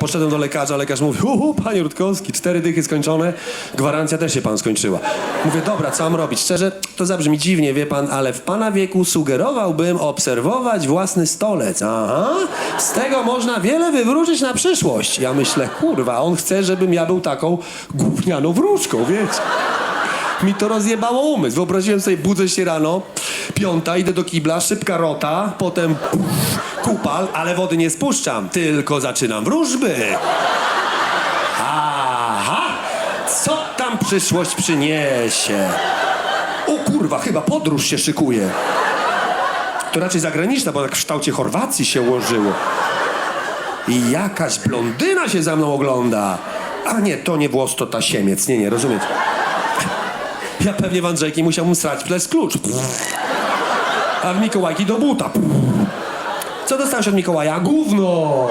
Poszedłem do lekarza, lekarz mówi, uhu, panie Rutkowski, cztery dychy skończone, gwarancja też się pan skończyła. Mówię, dobra, co mam robić? Szczerze, to zabrzmi dziwnie, wie pan, ale w pana wieku sugerowałbym obserwować własny stolec. Aha, z tego można wiele wywrócić na przyszłość. Ja myślę, kurwa, on chce, żebym ja był taką gównianą wróżką, wiecie. Mi to rozjebało umysł. Wyobraziłem sobie, budzę się rano, piąta, idę do kibla, szybka rota, potem kupal, ale wody nie spuszczam, tylko zaczynam wróżby. Aha! Co tam przyszłość przyniesie? O kurwa, chyba podróż się szykuje. To raczej zagraniczna, bo tak w kształcie Chorwacji się ułożyło. I jakaś blondyna się za mną ogląda. A nie, to nie włos, to tasiemiec. Nie, nie, rozumiecie? Ja pewnie w Andrzejki musiałbym srać przez klucz. A w Mikołajki do buta. Co dostałeś od Mikołaja? Gówno!